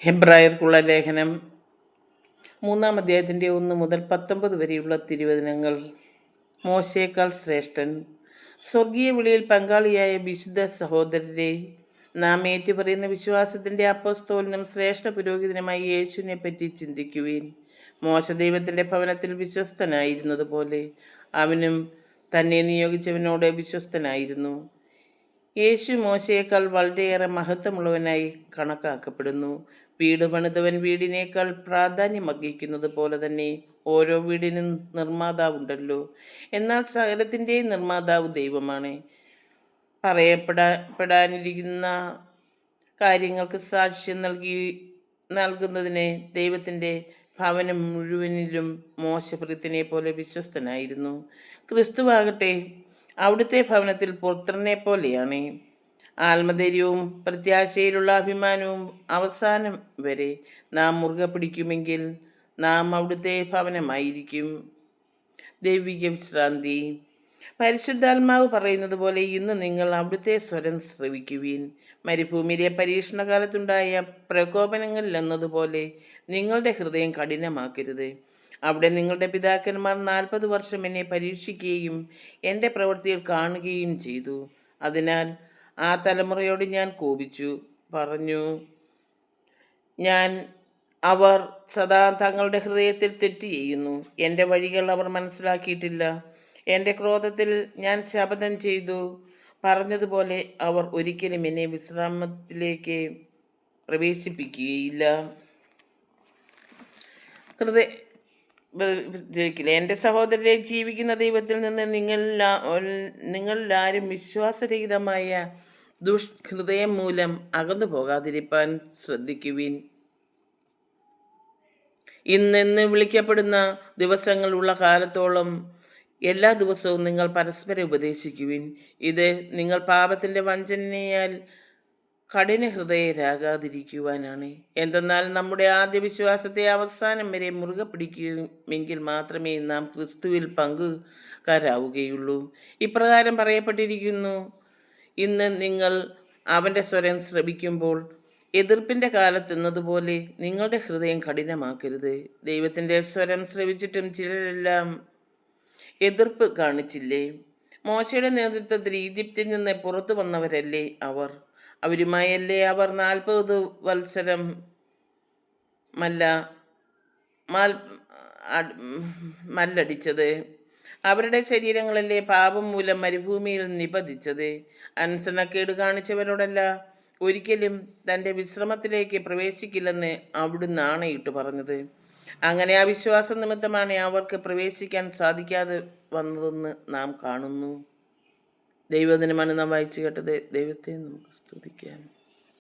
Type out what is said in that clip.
ഹെബ്രായർക്കുള്ള ലേഖനം മൂന്നാം അധ്യായത്തിന്റെ ഒന്ന് മുതൽ പത്തൊമ്പത് വരെയുള്ള തിരുവചനങ്ങൾ. മോശയേക്കാൾ ശ്രേഷ്ഠൻ. സ്വർഗീയ വിളിയിൽ പങ്കാളിയായ വിശുദ്ധ സഹോദരരെ നാം ഏറ്റുപറയുന്ന വിശ്വാസത്തിന്റെ അപ്പസ്തോലിനും ശ്രേഷ്ഠ പുരോഹിതനുമായി യേശുവിനെ പറ്റി ചിന്തിക്കുവേൻ. മോശ ദൈവത്തിന്റെ ഭവനത്തിൽ വിശ്വസ്തനായിരുന്നതുപോലെ അവനും തന്നെ നിയോഗിച്ചവനോട് വിശ്വസ്തനായിരുന്നു. യേശു മോശയേക്കാൾ വളരെയേറെ മഹത്വമുള്ളവനായി കണക്കാക്കപ്പെടുന്നു. വീട് പണിതവൻ വീടിനേക്കാൾ പ്രാധാന്യം അർഹിക്കുന്നത് പോലെ തന്നെ ഓരോ വീടിനും നിർമ്മാതാവുണ്ടല്ലോ. എന്നാൽ സകലത്തിന്റെയും നിർമ്മാതാവ് ദൈവമാണ്. പറയപ്പെടാപ്പെടാനിരിക്കുന്ന കാര്യങ്ങൾക്ക് സാക്ഷ്യം നൽകി നൽകുന്നതിന് ദൈവത്തിന്റെ ഭവനം മുഴുവനിലും മോശപ്രീത്തിനെ പോലെ വിശ്വസ്തനായിരുന്നു. ക്രിസ്തുവാകട്ടെ അവിടുത്തെ ഭവനത്തിൽ പുത്രനെ പോലെയാണ്. ആത്മധൈര്യവും പ്രത്യാശയിലുള്ള അഭിമാനവും അവസാനം വരെ നാം മുറുകെ പിടിക്കുമെങ്കിൽ നാം അവിടുത്തെ ഭവനമായിരിക്കും. ദൈവിക വിശ്രാന്തി പരിശുദ്ധാത്മാവ് പറയുന്നത് പോലെ ഇന്ന് നിങ്ങൾ അവിടുത്തെ സ്വരം ശ്രവിക്കുവീൻ. മരുഭൂമിയിലെ പരീക്ഷണകാലത്തുണ്ടായ പ്രകോപനങ്ങളിൽ എന്നതുപോലെ നിങ്ങളുടെ ഹൃദയം കഠിനമാക്കരുത്. അവിടെ നിങ്ങളുടെ പിതാക്കന്മാർ നാൽപ്പത് വർഷം എന്നെ പരീക്ഷിക്കുകയും എന്റെ പ്രവൃത്തികൾ കാണുകയും ചെയ്തു. അതിനാൽ ആ തലമുറയോട് ഞാൻ കോപിച്ചു. പറഞ്ഞു ഞാൻ അവർ സദാ തങ്ങളുടെ ഹൃദയത്തിൽ തെറ്റ് ചെയ്യുന്നു. എന്റെ വഴികൾ അവർ മനസ്സിലാക്കിയിട്ടില്ല. എന്റെ ക്രോധത്തിൽ ഞാൻ ശപഥം ചെയ്തു. പറഞ്ഞതുപോലെ അവർ ഒരിക്കലും എന്നെ വിശ്രാമത്തിലേക്ക് പ്രവേശിപ്പിക്കുകയില്ല. ഹൃദയ ജയിക്കില്ല എന്റെ സഹോദരരെ ജീവിക്കുന്ന ദൈവത്തിൽ നിന്ന് നിങ്ങൾ നിങ്ങളിലാരും വിശ്വാസരഹിതമായ ദുഷ്ഹൃദയം മൂലം അകന്നു പോകാതിരിപ്പാൻ ശ്രദ്ധിക്കുവിൻ. ഇന്നെന്ന് വിളിക്കപ്പെടുന്ന ദിവസങ്ങളുള്ള കാലത്തോളം എല്ലാ ദിവസവും നിങ്ങൾ പരസ്പരം ഉപദേശിക്കുവിൻ. ഇത് നിങ്ങൾ പാപത്തിന്റെ വഞ്ചനയാൽ കഠിന ഹൃദയരാകാതിരിക്കുവാനാണ്. എന്തെന്നാൽ നമ്മുടെ ആദ്യ വിശ്വാസത്തെ അവസാനം വരെ മുറുകെ പിടിക്കുമെങ്കിൽ മാത്രമേ നാം ക്രിസ്തുവിൽ പങ്കുകാരാവുകയുള്ളൂ. ഇപ്രകാരം പറയപ്പെട്ടിരിക്കുന്നു ഇന്ന് നിങ്ങൾ അവന്റെ സ്വരം ശ്രവിക്കുമ്പോൾ എതിർപ്പിന്റെ കാലത്തെന്നതുപോലെ നിങ്ങളുടെ ഹൃദയം കഠിനമാക്കരുത്. ദൈവത്തിന്റെ സ്വരം ശ്രവിച്ചിട്ടും ചിലരെല്ലാം എതിർപ്പ് കാണിച്ചില്ലേ? മോശയുടെ നേതൃത്വത്തിൽ ഈജിപ്തിൽ നിന്ന് പുറത്തു വന്നവരല്ലേ അവർ? അവരുമായല്ലേ അവർ നാൽപ്പത് വത്സരം മല്ല മല്ലടിച്ചത്? അവരുടെ ശരീരങ്ങളല്ലേ പാപം മൂലം മരുഭൂമിയിൽ നിപതിച്ചത്. അനുസരണക്കേട് കാണിച്ചവരോടല്ല. ഒരിക്കലും തന്റെ വിശ്രമത്തിലേക്ക് പ്രവേശിക്കില്ലെന്ന് അവിടുന്ന് ആണയിട്ട് പറഞ്ഞത്. അങ്ങനെ ആ വിശ്വാസ നിമിത്തമാണ് അവർക്ക് പ്രവേശിക്കാൻ സാധിക്കാതെ വന്നതെന്ന് നാം കാണുന്നു. ദൈവദിനമാണ് നാം വായിച്ചു കേട്ടത്. ദൈവത്തെ നമുക്ക് സ്തുതിക്കാം.